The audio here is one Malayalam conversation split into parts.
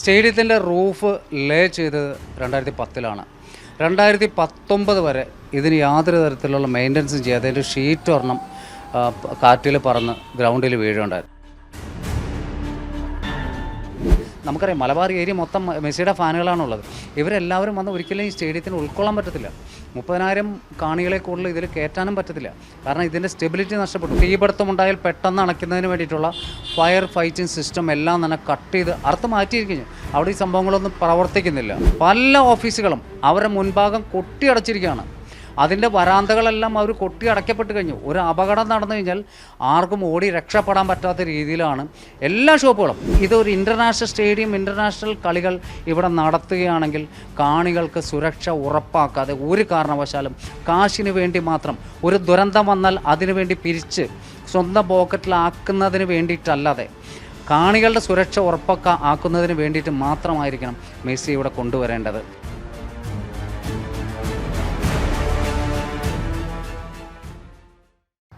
സ്റ്റേഡിയത്തിന്റെ റൂഫ് ലേ ചെയ്തത് രണ്ടായിരത്തി പത്തിലാണ്. രണ്ടായിരത്തി പത്തൊമ്പത് വരെ ഇതിന് യാതൊരു തരത്തിലുള്ള മെയിന്റനൻസും ചെയ്യാതെ അതിന്റെ ഷീറ്റ് ഒരെണ്ണം കാറ്റിൽ പറന്ന് ഗ്രൗണ്ടിൽ വീഴുണ്ടായിരുന്നു നമുക്കറിയാം മലബാർ ഏരിയ മൊത്തം മെസ്സിയുടെ ഫാനുകളാണുള്ളത്. ഇവരെല്ലാവരും വന്ന് ഒരിക്കലും ഈ സ്റ്റേഡിയത്തിന് ഉൾക്കൊള്ളാൻ പറ്റത്തില്ല. മുപ്പതിനായിരം കാണികളെ കൂടുതൽ ഇതിൽ കയറ്റാനും പറ്റത്തില്ല. കാരണം ഇതിന്റെ സ്റ്റെബിലിറ്റി നഷ്ടപ്പെട്ടു. തീപിടുത്തം ഉണ്ടായാൽ പെട്ടെന്ന് അണയ്ക്കുന്നതിന് വേണ്ടിയിട്ടുള്ള ഫയർ ഫൈറ്റിംഗ് സിസ്റ്റം എല്ലാം തന്നെ കട്ട് ചെയ്ത് അർത്ഥം മാറ്റിയിരിക്കുന്നു. അവിടെ ഈ സംഭവങ്ങളൊന്നും പ്രവർത്തിക്കുന്നില്ല. പല ഓഫീസുകളും അവരുടെ മുൻഭാഗം കൊട്ടിയടച്ചിരിക്കുകയാണ്. അതിന്റെ വരാന്തകളെല്ലാം അവർ കൊട്ടി അടയ്ക്കപ്പെട്ട് കഴിഞ്ഞു. ഒരു അപകടം നടന്നു കഴിഞ്ഞാൽ ആർക്കും ഓടി രക്ഷപ്പെടാൻ പറ്റാത്ത രീതിയിലാണ് എല്ലാ ഷോപ്പുകളും. ഇതൊരു ഇന്റർനാഷണൽ സ്റ്റേഡിയം ഇന്റർനാഷണൽ കളികൾ ഇവിടെ നടത്തുകയാണെങ്കിൽ കാണികൾക്ക് സുരക്ഷ ഉറപ്പാക്കാതെ ഒരു കാരണവശാലും കാശിന് വേണ്ടി മാത്രം ഒരു ദുരന്തം വന്നാൽ അതിനുവേണ്ടി പിരിച്ച് സ്വന്തം പോക്കറ്റിലാക്കുന്നതിന് വേണ്ടിയിട്ടല്ലാതെ കാണികളുടെ സുരക്ഷ ഉറപ്പൊക്കെ ആക്കുന്നതിന് വേണ്ടിയിട്ട് മാത്രമായിരിക്കണം മെസ്സി ഇവിടെ കൊണ്ടുവരേണ്ടത്.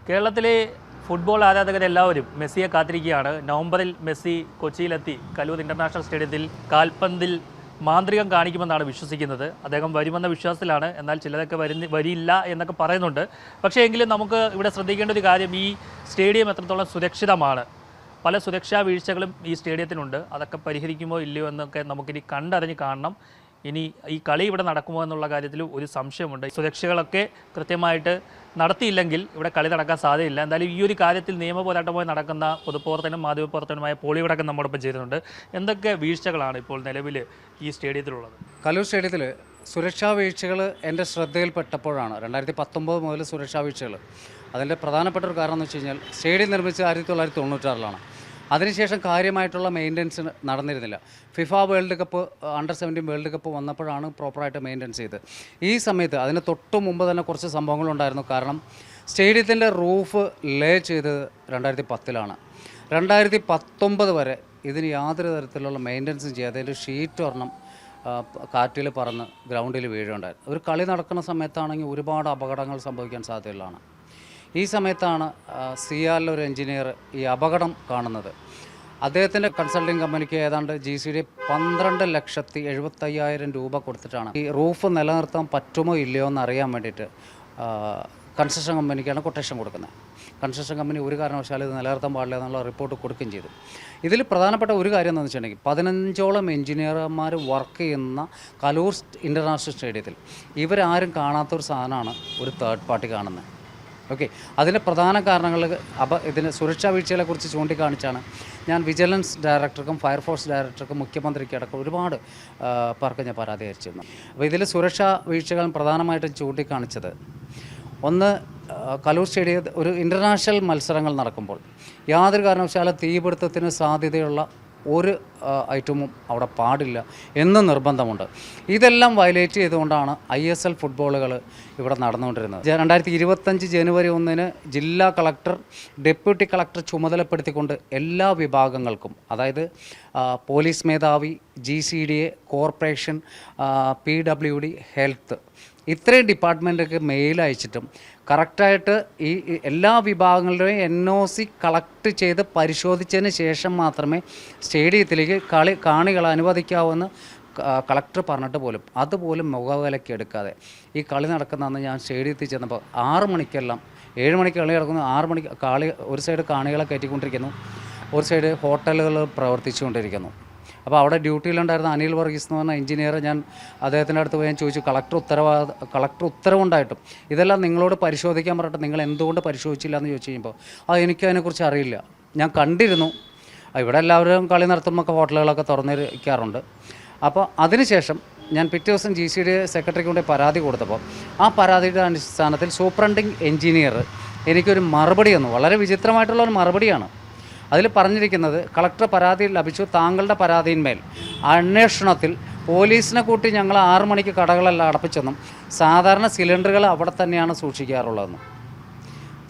കേരളത്തിലെ ഫുട്ബോൾ ആരാധകരെല്ലാവരും മെസ്സിയെ കാത്തിരിക്കുകയാണ്. നവംബറിൽ മെസ്സി കൊച്ചിയിലെത്തി കലൂർ ഇന്റർനാഷണൽ സ്റ്റേഡിയത്തിൽ കാൽപന്തിൽ മാന്ത്രികം കാണിക്കുമെന്നാണ് വിശ്വസിക്കുന്നത്. അദ്ദേഹം വരുമെന്ന വിശ്വാസത്തിലാണ്. എന്നാൽ ചിലതൊക്കെ വരുന്ന വരില്ല എന്നൊക്കെ പറയുന്നുണ്ട്. പക്ഷേ എങ്കിലും നമുക്ക് ഇവിടെ ശ്രദ്ധിക്കേണ്ട ഒരു കാര്യം ഈ സ്റ്റേഡിയം എത്രത്തോളം സുരക്ഷിതമാണ്. പല സുരക്ഷാ വീഴ്ചകളും ഈ സ്റ്റേഡിയത്തിനുണ്ട്. അതൊക്കെ പരിഹരിക്കുമോ ഇല്ലയോ എന്നൊക്കെ നമുക്കിനി കണ്ടറിഞ്ഞ് കാണണം. ഇനി ഈ കളി ഇവിടെ നടക്കുമോ എന്നുള്ള കാര്യത്തിൽ ഒരു സംശയമുണ്ട്. സുരക്ഷകളൊക്കെ കൃത്യമായിട്ട് നടത്തിയില്ലെങ്കിൽ ഇവിടെ കളി നടക്കാൻ സാധ്യതയില്ല. എന്തായാലും ഈ ഒരു കാര്യത്തിൽ നിയമ പോരാട്ടമായി നടക്കുന്ന പൊതുപ്രവർത്തനം മാധ്യമപ്രവർത്തനമായ പോളിയോടക്കം നമ്മോടൊപ്പം ചെയ്തിട്ടുണ്ട് എന്തൊക്കെ വീഴ്ചകളാണ് ഇപ്പോൾ നിലവിൽ ഈ സ്റ്റേഡിയത്തിലുള്ളത്? കലൂർ സ്റ്റേഡിയത്തിൽ സുരക്ഷാ വീഴ്ചകൾ എന്റെ ശ്രദ്ധയിൽപ്പെട്ടപ്പോഴാണ് രണ്ടായിരത്തി പത്തൊമ്പത് മുതൽ സുരക്ഷാ വീഴ്ചകൾ. അതിന്റെ പ്രധാനപ്പെട്ട ഒരു കാരണം എന്ന് വെച്ച് കഴിഞ്ഞാൽ സ്റ്റേഡിയം നിർമ്മിച്ചത് ആയിരത്തി തൊള്ളായിരത്തി തൊണ്ണൂറ്റാറിലാണ്. അതിനുശേഷം കാര്യമായിട്ടുള്ള maintenance നടന്നിരുന്നില്ല. FIFA world cup under seventeen world cup വന്നപ്പോഴാണ് പ്രോപ്പറായിട്ട് മെയിന്റനൻസ് ചെയ്തത് ഈ സമയത്ത് അതിന് തൊട്ട് മുമ്പ് തന്നെ കുറച്ച് സംഭവങ്ങളുണ്ടായിരുന്നു. കാരണം സ്റ്റേഡിയത്തിന്റെ റൂഫ് ലേ ചെയ്തത് രണ്ടായിരത്തി പത്തിലാണ് രണ്ടായിരത്തി പത്തൊമ്പത് വരെ ഇതിന് യാതൊരു തരത്തിലുള്ള മെയിന്റനൻസും ചെയ്യാതെ അതിന്റെ ഷീറ്റ് ഒരെണ്ണം കാറ്റിൽ പറന്ന് ഗ്രൗണ്ടിൽ വീഴുണ്ടായിരുന്നു ഒരു കളി നടക്കുന്ന സമയത്താണെങ്കിൽ ഒരുപാട് അപകടങ്ങൾ സംഭവിക്കാൻ സാധ്യതയുള്ളതാണ്. ഈ സമയത്താണ് സിയാറിലെ ഒരു എഞ്ചിനീയർ ഈ അപകടം കാണുന്നത്. അദ്ദേഹത്തിന്റെ കൺസൾട്ടിങ് കമ്പനിക്ക് ഏതാണ്ട് ജി സി ഡി പന്ത്രണ്ട് ലക്ഷത്തി എഴുപത്തയ്യായിരം രൂപ കൊടുത്തിട്ടാണ്. ഈ റൂഫ് നിലനിർത്താൻ പറ്റുമോ ഇല്ലയോ എന്ന് അറിയാൻ വേണ്ടിയിട്ട് കൺസ്ട്രക്ഷൻ കമ്പനിക്കാണ് കൊട്ടേഷൻ കൊടുക്കുന്നത്. കൺസ്ട്രക്ഷൻ കമ്പനി ഒരു കാരണവശാലും ഇത് നിലനിർത്താൻ പാടില്ല എന്നുള്ള റിപ്പോർട്ട് കൊടുക്കുകയും ചെയ്തു. ഇതിൽ പ്രധാനപ്പെട്ട ഒരു കാര്യം എന്താണെന്ന് വെച്ചിട്ടുണ്ടെങ്കിൽ പതിനഞ്ചോളം എഞ്ചിനീയർമാർ വർക്ക് ചെയ്യുന്ന കലൂർ ഇന്റർനാഷണൽ സ്റ്റേഡിയത്തിൽ ഇവരാരും കാണാത്തൊരു സാധനമാണ് ഒരു തേർഡ് പാർട്ടി കാണുന്നത്. ഓക്കെ അതിന്റെ പ്രധാന കാരണങ്ങൾ അപ ഇതിന് സുരക്ഷാ വീഴ്ചകളെക്കുറിച്ച് ചൂണ്ടിക്കാണിച്ചാണ് ഞാൻ വിജിലൻസ് ഡയറക്ടർക്കും ഫയർഫോഴ്സ് ഡയറക്ടർക്കും മുഖ്യമന്ത്രിക്ക് അടക്കം ഒരുപാട് പേർക്ക് ഞാൻ പരാതി അയച്ചിരുന്നു. അപ്പോൾ ഇതിൽ സുരക്ഷാ വീഴ്ചകൾ പ്രധാനമായിട്ടും ചൂണ്ടിക്കാണിച്ചത് ഒന്ന് കലൂർ സ്റ്റേഡിയത്തിൽ ഒരു ഇന്റർനാഷണൽ മത്സരങ്ങൾ നടക്കുമ്പോൾ യാതൊരു കാരണവശാലും തീപിടുത്തത്തിന് സാധ്യതയുള്ള ഒരു ഐറ്റവും അവിടെ പാടില്ല എന്ന് നിർബന്ധമുണ്ട്. ഇതെല്ലാം വയലേറ്റ് ചെയ്തുകൊണ്ടാണ് ഐ എസ് എൽ ഫുട്ബോളുകൾ ഇവിടെ നടന്നുകൊണ്ടിരുന്നത്. രണ്ടായിരത്തി ഇരുപത്തഞ്ച് ജനുവരി ഒന്നിന് ജില്ലാ കളക്ടർ ഡെപ്യൂട്ടി കളക്ടർ ചുമതലപ്പെടുത്തിക്കൊണ്ട് എല്ലാ വിഭാഗങ്ങൾക്കും അതായത് പോലീസ് മേധാവി G C D A corporation P W D health ഇത്രയും ഡിപ്പാർട്ട്മെന്റൊക്കെ മെയിൽ അയച്ചിട്ടും കറക്റ്റായിട്ട് ഈ എല്ലാ വിഭാഗങ്ങളുടെയും എൻ ഒ സി കളക്ട് ചെയ്ത് പരിശോധിച്ചതിന് ശേഷം മാത്രമേ സ്റ്റേഡിയത്തിലേക്ക് കളി കാണികൾ അനുവദിക്കാവൂന്ന് കളക്ടർ പറഞ്ഞിട്ട് പോലും അതുപോലും മുഖവിലയ്ക്ക് എടുക്കാതെ. ഈ കളി നടക്കുന്ന അന്ന് ഞാൻ സ്റ്റേഡിയത്തിൽ ചെന്നപ്പോൾ ആറ് മണിക്കെല്ലാം ഏഴ് മണിക്ക് കളി നടക്കുന്നു ആറ് മണിക്ക് കാളി ഒരു സൈഡ് കാണികളെ കയറ്റിക്കൊണ്ടിരിക്കുന്നു ഒരു സൈഡ് ഹോട്ടലുകൾ പ്രവർത്തിച്ചുകൊണ്ടിരിക്കുന്നു. അപ്പോൾ അവിടെ ഡ്യൂട്ടിയിലുണ്ടായിരുന്ന അനിൽ വർഗീസ് എന്ന് പറഞ്ഞ എഞ്ചിനീയർ ഞാൻ അദ്ദേഹത്തിന്റെ അടുത്ത് പോയി ഞാൻ ചോദിച്ചു കളക്ടർ ഉത്തരവാദ കളക്ടർ ഉത്തരവുണ്ടായിട്ടും ഇതെല്ലാം നിങ്ങളോട് പരിശോധിക്കാൻ പറഞ്ഞിട്ട് നിങ്ങൾ എന്തുകൊണ്ട് പരിശോധിച്ചില്ല? എന്ന് ചോദിച്ചു കഴിയുമ്പോൾ അത് എനിക്ക് അതിനെക്കുറിച്ച് അറിയില്ല. ഞാൻ കണ്ടിരുന്നു. ഇവിടെ എല്ലാവരും കളി നടത്തുമ്പോൾ ഹോട്ടലുകളൊക്കെ തുറന്നിരിക്കാറുണ്ട്. അപ്പോൾ അതിനുശേഷം ഞാൻ പിറ്റേ ദിവസം ജി സി ഡി സെക്രട്ടറിക്ക് കൊണ്ട് പരാതി കൊടുത്തപ്പോൾ ആ പരാതിയുടെ അടിസ്ഥാനത്തിൽ സൂപ്രണ്ടിങ് എഞ്ചിനീയർ എനിക്കൊരു മറുപടി തന്നു. വളരെ വിചിത്രമായിട്ടുള്ള ഒരു മറുപടിയാണ്. അതിൽ പറഞ്ഞിരിക്കുന്നത് കളക്ടർ പരാതി ലഭിച്ചു താങ്കളുടെ പരാതിയിന്മേൽ. അന്വേഷണത്തിൽ പോലീസിനെ കൂട്ടി ഞങ്ങൾ ആറു മണിക്ക് കടകളെല്ലാം അടപ്പിച്ചെന്നും സാധാരണ സിലിണ്ടറുകൾ അവിടെ തന്നെയാണ് സൂക്ഷിക്കാറുള്ളതെന്നും.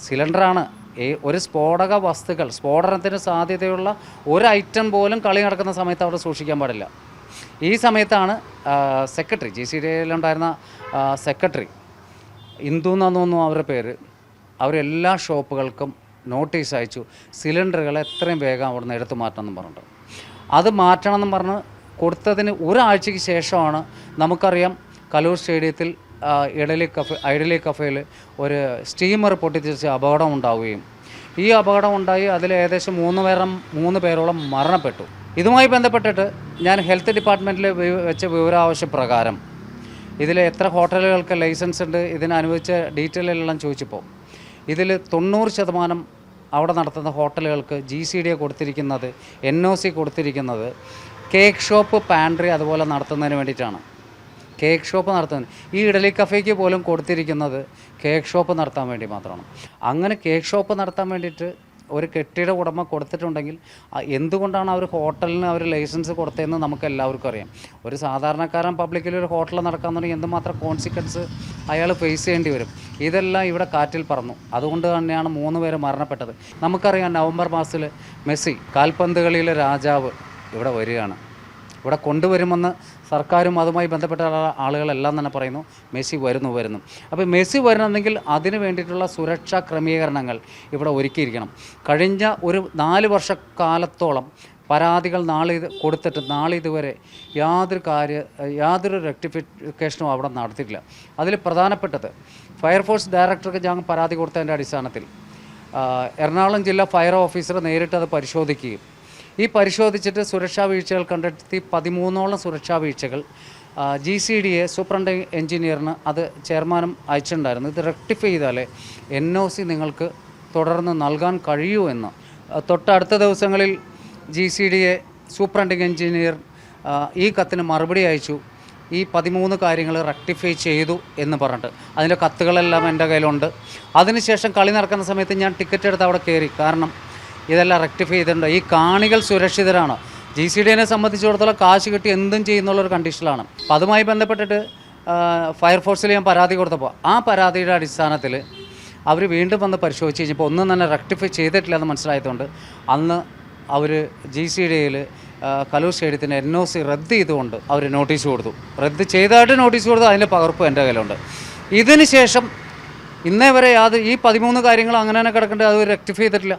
സിലിണ്ടറാണ് ഈ ഒരു സ്ഫോടക വസ്തുക്കൾ സ്ഫോടനത്തിന് സാധ്യതയുള്ള ഒരു ഐറ്റം പോലും കളി നടക്കുന്ന സമയത്ത് അവിടെ സൂക്ഷിക്കാൻ പാടില്ല. ഈ സമയത്താണ് സെക്രട്ടറി ജി സി ഡിയിലുണ്ടായിരുന്ന സെക്രട്ടറി ഇന്ദു എന്നു തോന്നുന്നു അവരുടെ പേര് അവരെല്ലാ ഷോപ്പുകൾക്കും നോട്ടീസ് അയച്ചു സിലിണ്ടറുകൾ എത്രയും വേഗം അവിടെ നിന്ന് എടുത്തു മാറ്റണം എന്ന് പറഞ്ഞിട്ട്. അത് മാറ്റണം എന്ന് പറഞ്ഞ് കൊടുത്തതിന് ഒരാഴ്ചയ്ക്ക് ശേഷമാണ് നമുക്കറിയാം കലൂർ സ്റ്റേഡിയത്തിൽ ഇഡലി കഫ ഐഡലി കഫയിൽ ഒരു സ്റ്റീമർ പൊട്ടിത്തെറിച്ച് അപകടം ഉണ്ടാവുകയും ഈ അപകടം ഉണ്ടായി അതിൽ ഏകദേശം മൂന്ന് പേരം മൂന്ന് പേരോളം മരണപ്പെട്ടു. ഇതുമായി ബന്ധപ്പെട്ടിട്ട് ഞാൻ ഹെൽത്ത് ഡിപ്പാർട്ട്മെന്റിൽ വെച്ച വിവരാവശ്യപ്രകാരം ഇതിൽ എത്ര ഹോട്ടലുകൾക്ക് ലൈസൻസ് ഉണ്ട് ഇതിന് അനുവദിച്ച ഡീറ്റെയിൽ എല്ലാം ചോദിച്ചപ്പോൾ ഇതിൽ തൊണ്ണൂറ് ശതമാനം അവിടെ നടത്തുന്ന ഹോട്ടലുകൾക്ക് ജി സി ഡി കൊടുത്തിരിക്കുന്നത് എൻ ഒ സി കൊടുത്തിരിക്കുന്നത് കേക്ക് ഷോപ്പ് പാൻട്രി അതുപോലെ നടത്തുന്നതിന് വേണ്ടിയിട്ടാണ്. കേക്ക് ഷോപ്പ് നടത്തുന്നത് ഈ ഇഡലി കഫേക്ക് പോലും കൊടുത്തിരിക്കുന്നത് കേക്ക് ഷോപ്പ് നടത്താൻ വേണ്ടി മാത്രമാണ്. അങ്ങനെ കേക്ക് ഷോപ്പ് നടത്താൻ വേണ്ടിയിട്ട് ഒരു കെട്ടിട ഉടമ കൊടുത്തിട്ടുണ്ടെങ്കിൽ എന്തുകൊണ്ടാണ് അവർ ഹോട്ടലിന് അവർ ലൈസൻസ് കൊടുത്തതെന്ന് നമുക്ക് എല്ലാവർക്കും അറിയാം. ഒരു സാധാരണക്കാരൻ പബ്ലിക്കിൽ ഒരു ഹോട്ടൽ നടക്കാന്നുണ്ടെങ്കിൽ എന്തുമാത്രം കോൺസിക്വൻസ് അയാൾ ഫേസ് ചെയ്യേണ്ടി വരും. ഇതെല്ലാം ഇവിടെ കാറ്റിൽ പറന്നു. അതുകൊണ്ട് തന്നെയാണ് മൂന്ന് പേര് മരണപ്പെട്ടത്. നമുക്കറിയാം നവംബർ മാസത്തിൽ മെസ്സി കാൽപന്ത് കളിയിലെ രാജാവ് ഇവിടെ വരികയാണ്. ഇവിടെ കൊണ്ടുവരുമെന്ന് സർക്കാരും അതുമായി ബന്ധപ്പെട്ട ആളുകളെല്ലാം തന്നെ പറയുന്നു മെസ്സി വരുന്നു വരുന്നു. അപ്പോൾ മെസ്സി വരണമെങ്കിൽ അതിന് വേണ്ടിയിട്ടുള്ള സുരക്ഷാ ക്രമീകരണങ്ങൾ ഇവിടെ ഒരുക്കിയിരിക്കണം. കഴിഞ്ഞ ഒരു നാല് വർഷക്കാലത്തോളം പരാതികൾ നാളെ ഇത് കൊടുത്തിട്ട് നാളെ ഇതുവരെ യാതൊരു കാര്യ യാതൊരു റെക്ടിഫിക്കേഷനും അവിടെ നടത്തിയിട്ടില്ല. അതിൽ പ്രധാനപ്പെട്ടത് ഫയർഫോഴ്സ് ഡയറക്ടർക്ക് ഞാൻ പരാതി കൊടുത്തതിന്റെ അടിസ്ഥാനത്തിൽ എറണാകുളം ജില്ലാ ഫയർ ഓഫീസർ നേരിട്ട് അത് പരിശോധിക്കുകയും ഈ പരിശോധിച്ചിട്ട് സുരക്ഷാ വീഴ്ചകൾ കണ്ടെത്തി പതിമൂന്നോളം സുരക്ഷാ വീഴ്ചകൾ. G C D A superintendent എഞ്ചിനീയറിന് അത് ചെയർമാനും അയച്ചിട്ടുണ്ടായിരുന്നു. ഇത് റെക്ടിഫൈ ചെയ്താലേ എൻ ഒ സി നിങ്ങൾക്ക് തുടർന്ന് നൽകാൻ കഴിയൂ എന്ന്. തൊട്ടടുത്ത ദിവസങ്ങളിൽ G C D A superintending engineer ഈ കത്തിന് മറുപടി അയച്ചു. ഈ പതിമൂന്ന് കാര്യങ്ങൾ റെക്ടിഫൈ ചെയ്തു എന്ന് പറഞ്ഞിട്ട്. അതിന്റെ കത്തുകളെല്ലാം എന്റെ കയ്യിലുണ്ട്. അതിനുശേഷം കളി നടക്കുന്ന സമയത്ത് ഞാൻ ടിക്കറ്റ് എടുത്ത് അവിടെ കയറി. കാരണം ഇതെല്ലാം റെക്ടിഫൈ ചെയ്തിട്ടുണ്ട്. ഈ കാണികൾ സുരക്ഷിതരാണോ? ജി സി ഡിനെ സംബന്ധിച്ചിടത്തോളം കാശ് കിട്ടി എന്തും ചെയ്യുന്നുള്ളൊരു കണ്ടീഷനിലാണ് അപ്പോൾ അതുമായി ബന്ധപ്പെട്ടിട്ട് ഫയർഫോഴ്സിൽ ഞാൻ പരാതി കൊടുത്തപ്പോൾ ആ പരാതിയുടെ അടിസ്ഥാനത്തിൽ അവർ വീണ്ടും വന്ന് പരിശോധിച്ച് കഴിഞ്ഞപ്പോൾ ഒന്നും തന്നെ റെക്ടിഫൈ ചെയ്തിട്ടില്ല എന്ന് മനസ്സിലായതുകൊണ്ട് അന്ന് അവർ ജി സി ഡിയിൽ കലൂർ സ്റ്റേഡിയത്തിന് എൻ ഒ സി റദ്ദ് ചെയ്തുകൊണ്ട് അവർ നോട്ടീസ് കൊടുത്തു. റദ്ദ് ചെയ്തതായിട്ട് നോട്ടീസ് കൊടുത്തു അതിന്റെ പകർപ്പ് എന്റെ കയ്യിലുണ്ട്. ഇതിന് ശേഷം ഇന്നേ വരെ യാതൊരു ഈ പതിമൂന്ന് കാര്യങ്ങൾ അങ്ങനെ തന്നെ കിടക്കേണ്ടത് അത് റെക്ടിഫൈ ചെയ്തിട്ടില്ല.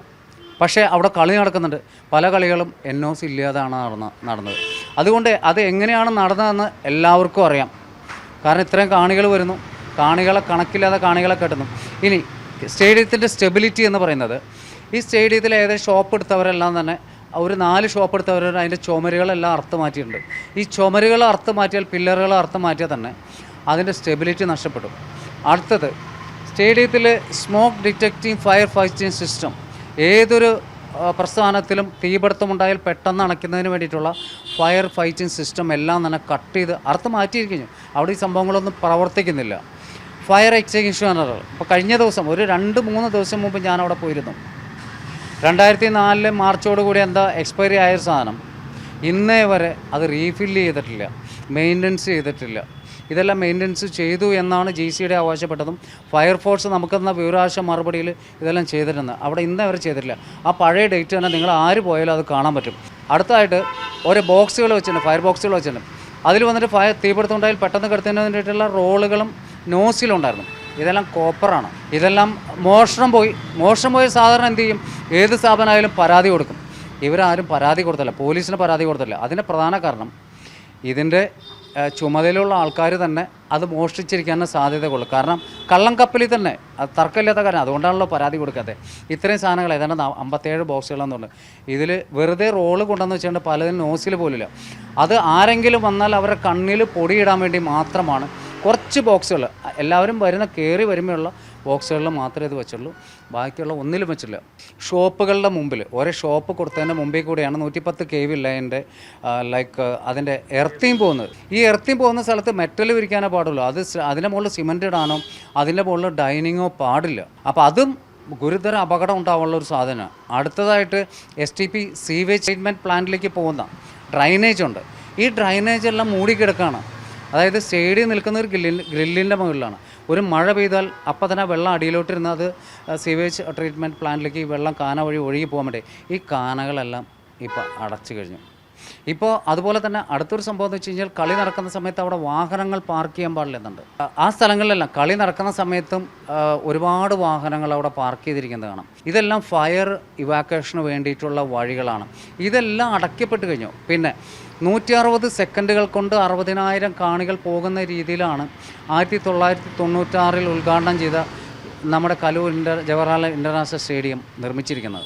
പക്ഷേ അവിടെ കളി നടക്കുന്നുണ്ട്. പല കളികളും എൻ ഒ സി ഇല്ലാതാണ് നടന്ന നടന്നത്. അതുകൊണ്ട് അത് എങ്ങനെയാണ് നടന്നതെന്ന് എല്ലാവർക്കും അറിയാം. കാരണം ഇത്രയും കാണികൾ വരുന്നു. കാണികളെ കണക്കില്ലാതെ കാണികളെ കെട്ടുന്നു. ഇനി സ്റ്റേഡിയത്തിന്റെ സ്റ്റെബിലിറ്റി എന്ന് പറയുന്നത് ഈ സ്റ്റേഡിയത്തിൽ ഏകദേശം ഷോപ്പ് എടുത്തവരെല്ലാം തന്നെ ഒരു നാല് ഷോപ്പ് എടുത്തവർ അതിന്റെ ചുമരുകളെല്ലാം അർത്ഥം മാറ്റിയിട്ടുണ്ട് ഈ ചുമരുകൾ അർത്ഥം മാറ്റിയാൽ പില്ലറുകൾ അർത്ഥം മാറ്റിയാൽ തന്നെ അതിന്റെ സ്റ്റെബിലിറ്റി നഷ്ടപ്പെടും. അടുത്തത് സ്റ്റേഡിയത്തിൽ smoke detecting fire fighting system ഏതൊരു പ്രസ്ഥാനത്തിലും തീപിടുത്തമുണ്ടായാൽ പെട്ടെന്ന് അണയ്ക്കുന്നതിന് വേണ്ടിയിട്ടുള്ള ഫയർ ഫൈറ്റിംഗ് സിസ്റ്റം എല്ലാം തന്നെ കട്ട് ചെയ്ത് അർത്ഥം മാറ്റിയിരിക്കുന്നു. അവിടെ ഈ സംഭവങ്ങളൊന്നും പ്രവർത്തിക്കുന്നില്ല. ഫയർ എക്സിക്യൂഷണറുകൾ ഇപ്പോൾ കഴിഞ്ഞ ദിവസം ഒരു രണ്ട് മൂന്ന് ദിവസം മുമ്പ് ഞാൻ അവിടെ പോയിരുന്നു. രണ്ടായിരത്തി നാലിലെ മാർച്ചോടുകൂടി എന്താ എക്സ്പയറി ആയ സാധനം. ഇന്നേ വരെ അത് റീഫില്ല് ചെയ്തിട്ടില്ല. മെയിന്റനൻസ് ചെയ്തിട്ടില്ല. ഇതെല്ലാം മെയിന്റനൻസ് ചെയ്തു എന്നാണ് ജി സിയുടെ ആവശ്യപ്പെട്ടതും ഫയർഫോഴ്സ് നമുക്ക് തന്ന വിവരാശ മറുപടിയിൽ ഇതെല്ലാം ചെയ്തിരുന്നത്. അവിടെ ഇന്ന് വരെ ചെയ്തിട്ടില്ല. ആ പഴയ ഡേറ്റ് തന്നെ നിങ്ങൾ ആര് പോയാലും അത് കാണാൻ പറ്റും. അടുത്തായിട്ട് ഓരോ ബോക്സുകൾ വെച്ചിട്ടുണ്ട് ഫയർ ബോക്സുകൾ വെച്ചിട്ടുണ്ട്. അതിൽ വന്നിട്ട് ഫയർ തീപിടുത്തമുണ്ടായാൽ പെട്ടെന്ന് കിടത്തുന്നതിന് വേണ്ടിയിട്ടുള്ള റോളുകളും നോസിലുണ്ടായിരുന്നു ഇതെല്ലാം കോപ്പറാണ് ഇതെല്ലാം മോഷണം പോയി. മോഷണം പോയ സാധാരണ എന്ത് ചെയ്യും? ഏത് സ്ഥാപനമായാലും പരാതി കൊടുക്കും. ഇവരാരും പരാതി കൊടുത്തില്ല. പോലീസിന് പരാതി കൊടുത്തില്ല. അതിന്റെ പ്രധാന കാരണം ഇതിന്റെ ചുമതലയുള്ള ആൾക്കാർ തന്നെ അത് മോഷ്ടിച്ചിരിക്കാനും കൊള്ളു കാരണം കള്ളം കപ്പലിൽ തന്നെ അത് തർക്കമില്ലാത്ത കാര്യം. അതുകൊണ്ടാണല്ലോ പരാതി കൊടുക്കാത്തത് ഇത്രയും സാധനങ്ങൾ ഏതാണ്ട് അമ്പത്തേഴ് ബോക്സുകളെന്നുണ്ട് ഇതിൽ വെറുതെ റോൾ കൊണ്ടെന്ന് വെച്ചുകൊണ്ട് പലതിനും നോസിൽ പോലില്ല അത് ആരെങ്കിലും വന്നാൽ അവരുടെ കണ്ണിൽ പൊടിയിടാൻ വേണ്ടി മാത്രമാണ് കുറച്ച് ബോക്സുകൾ എല്ലാവരും വരുന്ന കയറി വരുമ്പോഴുള്ള ബോക്സുകളിൽ മാത്രമേ ഇത് വെച്ചുള്ളൂ. ബാക്കിയുള്ള ഒന്നിലും വെച്ചില്ല. ഷോപ്പുകളുടെ മുമ്പിൽ ഓരോ ഷോപ്പ് കൊടുത്തതിന്റെ മുമ്പിൽ കൂടിയാണ് നൂറ്റിപ്പത്ത് കെ വി ലൈന്റെ ലൈക്ക് അതിന്റെ എർത്തിയും പോകുന്നത്. ഈ എർത്തിയും പോകുന്ന സ്ഥലത്ത് മെറ്റൽ വിരിക്കാനേ പാടുള്ളൂ. അത് അതിന്റെ മുകളിൽ സിമന്റ് ഇടാനോ അതിന്റെ മുകളിൽ ഡൈനിങ്ങോ പാടില്ല. അപ്പോൾ അതും ഗുരുതര അപകടം ഉണ്ടാവാനുള്ള ഒരു സാധനമാണ്. അടുത്തതായിട്ട് S T P sewage treatment പ്ലാന്റിലേക്ക് പോകുന്ന ഡ്രൈനേജ് ഉണ്ട്. ഈ ഡ്രൈനേജ് എല്ലാം മൂടിക്കിടക്കുകയാണ് അതായത് സ്റ്റേഡിയം നിൽക്കുന്ന ഒരു ഗ്രില്ലിൻ ഗ്രില്ലിന്റെ മുകളിലാണ്. ഒരു മഴ പെയ്താൽ അപ്പം തന്നെ വെള്ളം അടിയിലോട്ടിരുന്ന് അത് സീവേജ് ട്രീറ്റ്മെന്റ് പ്ലാന്റിലേക്ക് ഈ വെള്ളം കാന വഴി ഒഴുകി പോകാൻ വേണ്ടി? ഈ കാനകളെല്ലാം ഇപ്പം അടച്ചു കഴിഞ്ഞു. ഇപ്പോൾ അതുപോലെ തന്നെ അടുത്തൊരു സംഭവം എന്ന് വെച്ച് കഴിഞ്ഞാൽ കളി നടക്കുന്ന സമയത്ത് അവിടെ വാഹനങ്ങൾ പാർക്ക് ചെയ്യാൻ പാടില്ലെന്നുണ്ട്. ആ- സ്ഥലങ്ങളിലെല്ലാം കളി നടക്കുന്ന സമയത്തും ഒരുപാട് വാഹനങ്ങൾ അവിടെ പാർക്ക് ചെയ്തിരിക്കുന്നത് കാണാം. ഇതെല്ലാം ഫയർ ഇവാക്വേഷന് വേണ്ടിയിട്ടുള്ള വഴികളാണ്. ഇതെല്ലാം അടയ്ക്കപ്പെട്ട് കഴിഞ്ഞു. പിന്നെ നൂറ്റി അറുപത് സെക്കൻഡുകൾ കൊണ്ട് അറുപതിനായിരം കാണികൾ പോകുന്ന രീതിയിലാണ് ആയിരത്തി തൊള്ളായിരത്തി തൊണ്ണൂറ്റാറിൽ ഉദ്ഘാടനം ചെയ്ത നമ്മുടെ Kaloor inter Jawaharlal international stadium നിർമ്മിച്ചിരിക്കുന്നത്.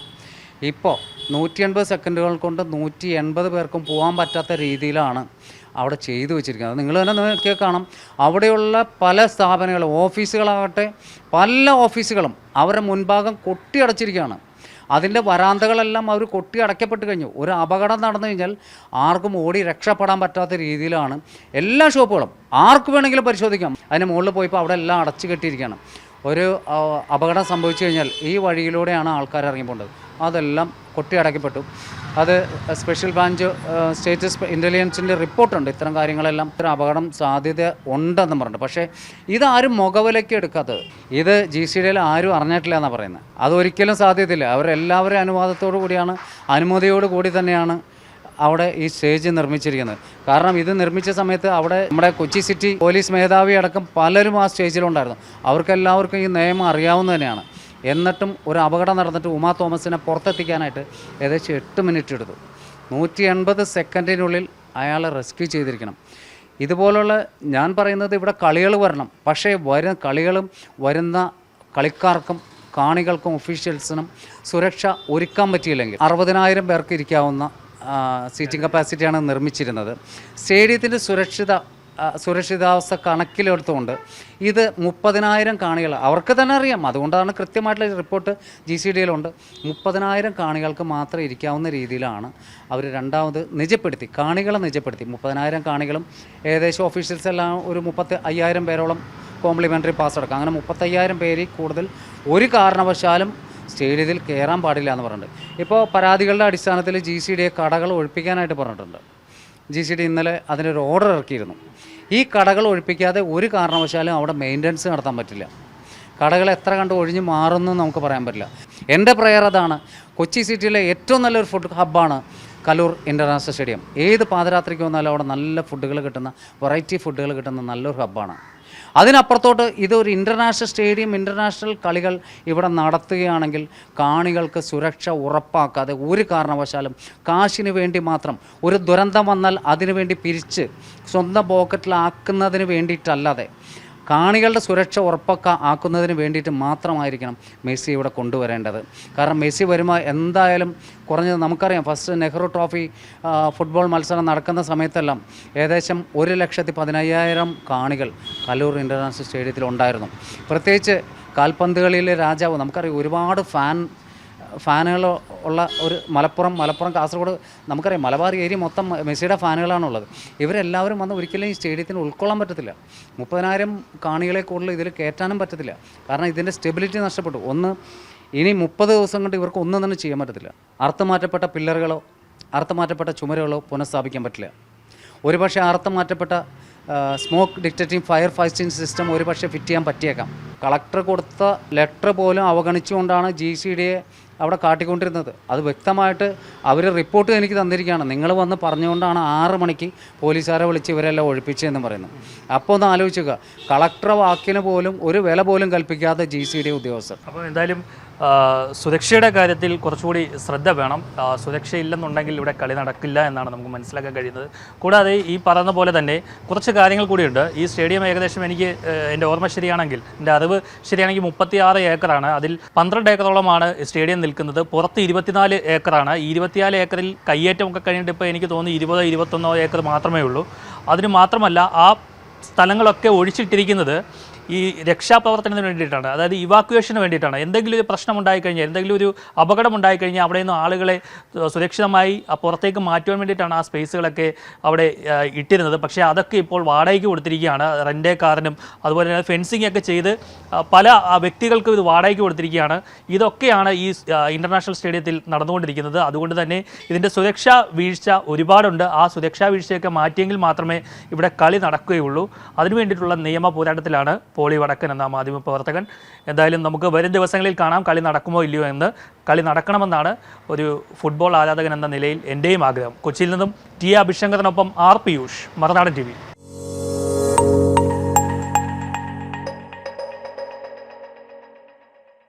ഇപ്പോൾ നൂറ്റി എൺപത് സെക്കൻഡുകൾ കൊണ്ട് നൂറ്റി എൺപത് പേർക്കും പോകാൻ പറ്റാത്ത രീതിയിലാണ് അവിടെ ചെയ്തു വെച്ചിരിക്കുന്നത്. നിങ്ങൾ തന്നെ നോക്കിയാൽ കാണാം. അവിടെയുള്ള പല സ്ഥാപനങ്ങളും ഓഫീസുകളാകട്ടെ പല ഓഫീസുകളും അവരുടെ മുൻഭാഗം കൊട്ടിയടച്ചിരിക്കുകയാണ്. അതിന്റെ വരാന്തകളെല്ലാം അവർ കൊട്ടി അടയ്ക്കപ്പെട്ട് കഴിഞ്ഞു. ഒരു അപകടം നടന്നു കഴിഞ്ഞാൽ ആർക്കും ഓടി രക്ഷപ്പെടാൻ പറ്റാത്ത രീതിയിലാണ് എല്ലാ ഷോപ്പുകളും. ആർക്ക് വേണമെങ്കിലും പരിശോധിക്കാം. അതിന് മുകളിൽ പോയപ്പോൾ അവിടെ എല്ലാം അടച്ചു കെട്ടിയിരിക്കുകയാണ്. ഒരു അപകടം സംഭവിച്ചു കഴിഞ്ഞാൽ ഈ വഴിയിലൂടെയാണ് ആൾക്കാർ ഇറങ്ങിപ്പോണ്ടത് അതെല്ലാം കൊട്ടി അടയ്ക്കപ്പെട്ടു. അത് സ്പെഷ്യൽ ബ്രാഞ്ച് സ്റ്റേറ്റ് ഇന്റലിജൻസിന്റെ റിപ്പോർട്ടുണ്ട് ഇത്തരം കാര്യങ്ങളെല്ലാം ഇത്തരം അപകടം സാധ്യത ഉണ്ടെന്ന് പറഞ്ഞു പക്ഷേ ഇതാരും മുഖവിലയ്ക്ക് എടുക്കാത്തത്. ഇത് ജി സി ഡിയിൽ ആരും അറിഞ്ഞിട്ടില്ല എന്നാണ് പറയുന്നത്. അതൊരിക്കലും സാധ്യതയില്ല. അവരെല്ലാവരും അനുവാദത്തോടു കൂടിയാണ് അനുമതിയോട് കൂടി തന്നെയാണ് അവിടെ ഈ സ്റ്റേജ് നിർമ്മിച്ചിരിക്കുന്നത്. കാരണം ഇത് നിർമ്മിച്ച സമയത്ത് അവിടെ നമ്മുടെ കൊച്ചി സിറ്റി പോലീസ് മേധാവി അടക്കം പലരും ആ സ്റ്റേജിലുണ്ടായിരുന്നു അവർക്കെല്ലാവർക്കും ഈ നിയമം അറിയാവുന്ന തന്നെയാണ്. എന്നിട്ടും ഒരു അപകടം നടന്നിട്ട് ഉമാ തോമസിനെ പുറത്തെത്തിക്കാനായിട്ട് ഏകദേശം എട്ട് മിനിറ്റ് എടുത്തു. നൂറ്റി എൺപത് സെക്കൻഡിനുള്ളിൽ അയാളെ റെസ്ക്യൂ ചെയ്തിരിക്കണം. ഇതുപോലുള്ള ഞാൻ പറയുന്നത് ഇവിടെ കളികൾ വരണം. പക്ഷേ വരുന്ന കളികളും വരുന്ന കളിക്കാർക്കും കാണികൾക്കും ഒഫീഷ്യൽസിനും സുരക്ഷ ഒരുക്കാൻ പറ്റിയില്ലെങ്കിൽ അറുപതിനായിരം പേർക്ക് ഇരിക്കാവുന്ന സീറ്റിംഗ് കപ്പാസിറ്റിയാണ് നിർമ്മിച്ചിരുന്നത്. സ്റ്റേഡിയത്തിന്റെ സുരക്ഷിത സുരക്ഷിതാവസ്ഥ കണക്കിലെടുത്തുകൊണ്ട് ഇത് മുപ്പതിനായിരം കാണികൾ അവർക്ക് തന്നെ അറിയാം. അതുകൊണ്ടാണ് കൃത്യമായിട്ടുള്ള റിപ്പോർട്ട് ജി സി ഡിയിലുണ്ട് മുപ്പതിനായിരം കാണികൾക്ക് മാത്രം ഇരിക്കാവുന്ന രീതിയിലാണ് അവർ രണ്ടാമത് നിജപ്പെടുത്തി കാണികളെ നിജപ്പെടുത്തി. മുപ്പതിനായിരം കാണികളും ഏകദേശം ഓഫീഷ്യൽസ് എല്ലാം ഒരു മുപ്പത്തി അയ്യായിരം പേരോളം കോംപ്ലിമെന്ററി പാസ് എടുക്കാം അങ്ങനെ മുപ്പത്തയ്യായിരം പേരിൽ കൂടുതൽ ഒരു കാരണവശാലും സ്റ്റേഡിയത്തിൽ കയറാൻ പാടില്ല എന്ന് പറഞ്ഞിട്ടുണ്ട്. ഇപ്പോൾ പരാതികളുടെ അടിസ്ഥാനത്തിൽ ജി സി ഡിയെ കടകൾ ഒഴിപ്പിക്കാനായിട്ട് പറഞ്ഞിട്ടുണ്ട്. ജി സി ഡി ഇന്നലെ അതിനൊരു ഓർഡർ ഇറക്കിയിരുന്നു. ഈ കടകൾ ഒഴിപ്പിക്കാതെ ഒരു കാരണവശാലും അവിടെ മെയിന്റനൻസ് നടത്താൻ പറ്റില്ല. കടകൾ എത്ര കണ്ട് ഒഴിഞ്ഞ് മാറുന്നു നമുക്ക് പറയാൻ പറ്റില്ല. എന്റെ പ്രയർ അതാണ് കൊച്ചി സിറ്റിയിലെ ഏറ്റവും നല്ലൊരു ഫുഡ് ഹബ്ബാണ് കലൂർ ഇന്റർനാഷണൽ സ്റ്റേഡിയം ഏത് പാതിരാത്രിക്ക് വന്നാലും അവിടെ നല്ല ഫുഡുകൾ കിട്ടുന്ന വെറൈറ്റി ഫുഡുകൾ കിട്ടുന്ന നല്ലൊരു ഹബ്ബാണ് അതിനപ്പുറത്തോട്ട് ഇതൊരു ഇന്റർനാഷണൽ സ്റ്റേഡിയം ഇന്റർനാഷണൽ കളികൾ ഇവിടെ നടത്തുകയാണെങ്കിൽ കാണികൾക്ക് സുരക്ഷ ഉറപ്പാക്കാതെ ഒരു കാരണവശാലും കാശിന് വേണ്ടി മാത്രം ഒരു ദുരന്തം വന്നാൽ അതിനുവേണ്ടി പിരിച്ച് സ്വന്തം പോക്കറ്റിലാക്കുന്നതിന് വേണ്ടിയിട്ടല്ലാതെ കാണികളുടെ സുരക്ഷ ഉറപ്പൊക്കെ ആക്കുന്നതിന് വേണ്ടിയിട്ട് മാത്രമായിരിക്കണം മെസ്സി ഇവിടെ കൊണ്ടുവരേണ്ടത്. കാരണം മെസ്സി വരുമ്പോൾ എന്തായാലും കുറഞ്ഞത് നമുക്കറിയാം. ഫസ്റ്റ് നെഹ്റു ട്രോഫി ഫുട്ബോൾ മത്സരം നടക്കുന്ന സമയത്തെല്ലാം ഏകദേശം ഒരു ലക്ഷത്തി പതിനയ്യായിരം കാണികൾ കല്ലൂർ ഇന്റർനാഷണൽ സ്റ്റേഡിയത്തിൽ ഉണ്ടായിരുന്നു. പ്രത്യേകിച്ച് കാൽപന്തുകളിലെ രാജാവ് നമുക്കറിയാം ഒരുപാട് ഫാൻ ഫാനുകൾ ഉള്ള ഒരു മലപ്പുറം മലപ്പുറം കാസർഗോഡ് നമുക്കറിയാം മലബാർ ഏരിയ മൊത്തം മെസ്സിയുടെ ഫാനുകളാണുള്ളത്. ഇവരെല്ലാവരും വന്ന് ഒരിക്കലും ഈ സ്റ്റേഡിയത്തിന് ഉൾക്കൊള്ളാൻ പറ്റത്തില്ല. മുപ്പതിനായിരം കാണികളെ കൂടുതൽ ഇതിൽ കയറ്റാനും പറ്റത്തില്ല. കാരണം ഇതിന്റെ സ്റ്റെബിലിറ്റി നഷ്ടപ്പെട്ടു. ഒന്ന് ഇനി മുപ്പത് ദിവസം കൊണ്ട് ഇവർക്ക് ഒന്നും തന്നെ ചെയ്യാൻ പറ്റത്തില്ല. അർത്ഥമാറ്റപ്പെട്ട പില്ലറുകളോ അർത്ഥമാറ്റപ്പെട്ട ചുമരുകളോ പുനഃസ്ഥാപിക്കാൻ പറ്റില്ല. ഒരുപക്ഷെ അർത്ഥമാറ്റപ്പെട്ട smoke detecting fire fighting system ഒരുപക്ഷെ ഫിറ്റ് ചെയ്യാൻ പറ്റിയേക്കാം. കളക്ടർ കൊടുത്ത ലെറ്റർ പോലും അവഗണിച്ചുകൊണ്ടാണ് ജി സി ഡിയെ അവിടെ കാട്ടിക്കൊണ്ടിരുന്നത്. അത് വ്യക്തമായിട്ട് അവർ റിപ്പോർട്ട് എനിക്ക് തന്നിരിക്കുകയാണ്. നിങ്ങൾ വന്ന് പറഞ്ഞുകൊണ്ടാണ് ആറ് മണിക്ക് പോലീസുകാരെ വിളിച്ച് ഇവരെല്ലാം ഒഴിപ്പിച്ചതെന്ന് പറയുന്നത്. അപ്പോൾ ഒന്ന് ആലോചിക്കുക കളക്ടറെ വാക്കിന് പോലും ഒരു വില പോലും കൽപ്പിക്കാതെ ജി സി ഡി ഉദ്യോഗസ്ഥർ. അപ്പോൾ എന്തായാലും സുരക്ഷയുടെ കാര്യത്തിൽ കുറച്ചുകൂടി ശ്രദ്ധ വേണം. സുരക്ഷയില്ലെന്നുണ്ടെങ്കിൽ ഇവിടെ കളി നടക്കില്ല എന്നാണ് നമുക്ക് മനസ്സിലാക്കാൻ കഴിയുന്നത്. കൂടാതെ ഈ പറയുന്ന പോലെ തന്നെ കുറച്ച് കാര്യങ്ങൾ കൂടിയുണ്ട്. ഈ സ്റ്റേഡിയം ഏകദേശം എനിക്ക് എന്റെ ഓർമ്മ ശരിയാണെങ്കിൽ എന്റെ അറിവ് ശരിയാണെങ്കിൽ മുപ്പത്തിയാറ് ഏക്കറാണ്. അതിൽ പന്ത്രണ്ട് ഏക്കറോളമാണ് സ്റ്റേഡിയം നിൽക്കുന്നത്. പുറത്ത് ഇരുപത്തിനാല് ഏക്കറാണ്. ഈ ഇരുപത്തിനാല് ഏക്കറിൽ കയ്യേറ്റമൊക്കെ കഴിഞ്ഞിട്ട് ഇപ്പോൾ എനിക്ക് തോന്നുന്നു ഇരുപതോ ഇരുപത്തൊന്നോ ഏക്കർ മാത്രമേ ഉള്ളൂ. അതിന് മാത്രമല്ല ആ സ്ഥലങ്ങളൊക്കെ ഒഴിച്ചിട്ടിരിക്കുന്നത് ഈ രക്ഷാപ്രവർത്തനത്തിന് വേണ്ടിയിട്ടാണ്. അതായത് ഇവാക്യുവേഷന് വേണ്ടിയിട്ടാണ്. എന്തെങ്കിലും ഒരു പ്രശ്നം ഉണ്ടായിക്കഴിഞ്ഞാൽ എന്തെങ്കിലും ഒരു അപകടം ഉണ്ടായിക്കഴിഞ്ഞാൽ അവിടെ നിന്ന് ആളുകളെ സുരക്ഷിതമായി പുറത്തേക്ക് മാറ്റുവാൻ വേണ്ടിയിട്ടാണ് ആ സ്പേസുകളൊക്കെ അവിടെ ഇട്ടിരുന്നത്. പക്ഷേ അതൊക്കെ ഇപ്പോൾ വാടകയ്ക്ക് കൊടുത്തിരിക്കുകയാണ്. റെന്റേ കാറിനും അതുപോലെ തന്നെ ഫെൻസിംഗ് ഒക്കെ ചെയ്ത് പല വ്യക്തികൾക്കും ഇത് വാടകയ്ക്ക് കൊടുത്തിരിക്കുകയാണ്. ഇതൊക്കെയാണ് ഈ ഇന്റർനാഷണൽ സ്റ്റേഡിയത്തിൽ നടന്നുകൊണ്ടിരിക്കുന്നത്. അതുകൊണ്ട് തന്നെ ഇതിന്റെ സുരക്ഷാ വീഴ്ച ഒരുപാടുണ്ട്. ആ സുരക്ഷാ വീഴ്ചയൊക്കെ മാറ്റിയെങ്കിൽ മാത്രമേ ഇവിടെ കളി നടക്കുകയുള്ളൂ. അതിനു വേണ്ടിയിട്ടുള്ള നിയമ പോരാട്ടത്തിലാണ് പോളി വടക്കൻ എന്ന മാധ്യമ പ്രവർത്തകൻ. എന്തായാലും നമുക്ക് വരും ദിവസങ്ങളിൽ കാണാം കളി നടക്കുമോ ഇല്ലയോ എന്ന്. കളി നടക്കണമെന്നാണ് ഒരു ഫുട്ബോൾ ആരാധകൻ എന്ന നിലയിൽ എന്റെയും ആഗ്രഹം. കൊച്ചിയിൽ നിന്നും ടി അഭിശങ്കറിനൊപ്പം ആർ പിയൂഷ് മറുനാടൻ ടി